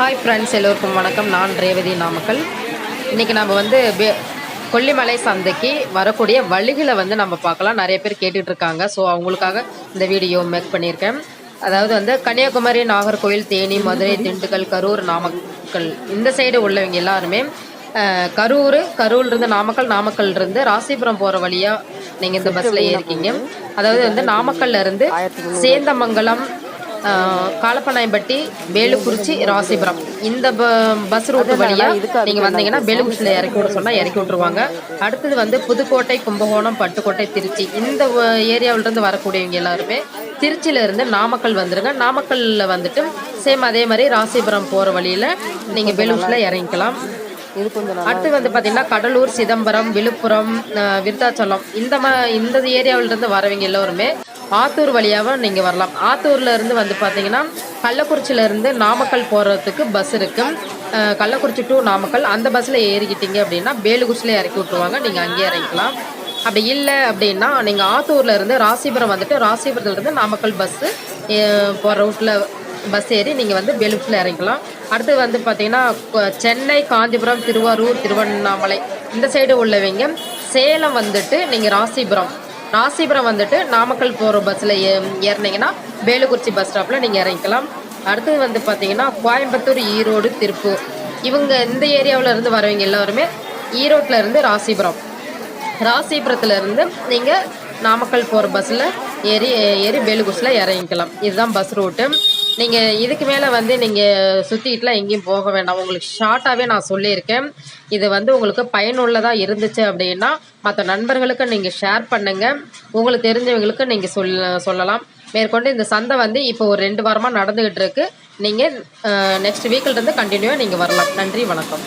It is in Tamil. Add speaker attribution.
Speaker 1: ஹாய் ஃப்ரெண்ட்ஸ் எல்லோருக்கும் வணக்கம். நான் ரேவதி நாமக்கல். இன்றைக்கி நம்ம வந்து கொல்லிமலை சந்தைக்கு வரக்கூடிய வழிகளை வந்து நம்ம பார்க்கலாம். நிறைய பேர் கேட்டுட்டு இருக்காங்க. ஸோ அவங்களுக்காக இந்த வீடியோ மேக் பண்ணியிருக்கேன். அதாவது வந்து கன்னியாகுமரி நாகர்கோவில் தேனி மதுரை திண்டுக்கல் கரூர் நாமக்கல். இந்த சைடு உள்ளவங்க எல்லாருமே கரூர் கரூர்லேருந்து நாமக்கல் நாமக்கல்லேருந்து ராசிபுரம் போகிற வழியாக நீங்கள் இந்த பஸ்ஸில் ஏறிக்கீங்க. அதாவது வந்து நாமக்கல்ல இருந்து சேந்தமங்கலம் ஆஹ் காலப்பநாயம்பட்டி வேலுக்குறிச்சி ராசிபுரம். இந்த ப- பஸ் ரூட் வழியா நீங்க வந்தீங்கன்னா வேலுக்குறிச்சியில் இறக்கி விட சொன்னா இறக்கி விட்டுருவாங்க. அடுத்தது வந்து புதுக்கோட்டை கும்பகோணம் பட்டுக்கோட்டை திருச்சி. இந்த வ- ஏரியாவுல இருந்து வரக்கூடியவங்க எல்லாருமே திருச்சியில இருந்து நாமக்கல் வந்துருங்க. நாமக்கல்ல வந்துட்டு சேம் அதே மாதிரி ராசிபுரம் போற வழியில நீங்க வேலுக்குறிச்சியில் இறங்கிக்கலாம். அடுத்து வந்து பார்த்தீங்கன்னா கடலூர் சிதம்பரம் விழுப்புரம் விருத்தாச்சலம். இந்த மா இந்த ஏரியாவுல இருந்து வரவங்க எல்லோருமே ஆத்தூர் வழியாகவும் நீங்கள் வரலாம். ஆத்தூர்லேருந்து வந்து பார்த்தீங்கன்னா கள்ளக்குறிச்சியிலேருந்து நாமக்கல் போகிறதுக்கு பஸ் இருக்குது கள்ளக்குறிச்சி டு நாமக்கல். அந்த பஸ்ஸில் ஏறிக்கிட்டீங்க அப்படின்னா பேலுகுச்சியில் இறக்கி விட்ருவாங்க நீங்கள் அங்கேயே இறங்கிக்கலாம். அப்படி இல்லை அப்படின்னா நீங்கள் ஆத்தூர்லேருந்து ராசிபுரம் வந்துட்டு ராசிபுரத்துலேருந்து நாமக்கல் பஸ்ஸு போகிற ரூட்டில் பஸ் ஏறி நீங்கள் வந்து பெலுஃபில் இறங்கிக்கலாம். அடுத்து வந்து பார்த்தீங்கன்னா சென்னை காஞ்சிபுரம் திருவாரூர் திருவண்ணாமலை இந்த சைடு உள்ளவங்க சேலம் வந்துட்டு நீங்கள் ராசிபுரம் ராசிபுரம் வந்துட்டு நாமக்கல் போகிற பஸ்ஸில் ஏ ஏறினீங்கன்னா வேலுக்குறிச்சி பஸ் ஸ்டாப்பில் நீங்கள் இறங்கிக்கலாம். அடுத்தது வந்து பார்த்தீங்கன்னா கோயம்புத்தூர் ஈரோடு திருப்பூர். இவங்க இந்த ஏரியாவில் இருந்து வரவங்க எல்லாருமே ஈரோட்டில் இருந்து ராசிபுரம். ராசிபுரத்துலேருந்து நீங்கள் நாமக்கல் போகிற பஸ்ஸில் ஏறி ஏறி வேலுக்குறிச்சியில் இறங்கிக்கலாம். இதுதான் பஸ் ரூட்டு நீங்கள் இதுக்கு மேலே வந்து நீங்கள் சுற்றிட்டுலாம் எங்கேயும் போக வேண்டாம். உங்களுக்கு ஷார்ட்டாகவே நான் சொல்லியிருக்கேன். இது வந்து உங்களுக்கு பயனுள்ளதாக இருந்துச்சு அப்படின்னா மற்ற நண்பர்களுக்கு நீங்கள் ஷேர் பண்ணுங்கள் உங்களுக்கு தெரிஞ்சவங்களுக்கு நீங்கள் சொல் சொல்லலாம். மேற்கொண்டு இந்த சந்தை வந்து இப்போ ஒரு ரெண்டு வாரமாக நடந்துக்கிட்டு இருக்கு. நீங்கள் நெக்ஸ்ட் வீக்கில் இருந்து கண்டினியூவாக நீங்கள் வரலாம். நன்றி வணக்கம்.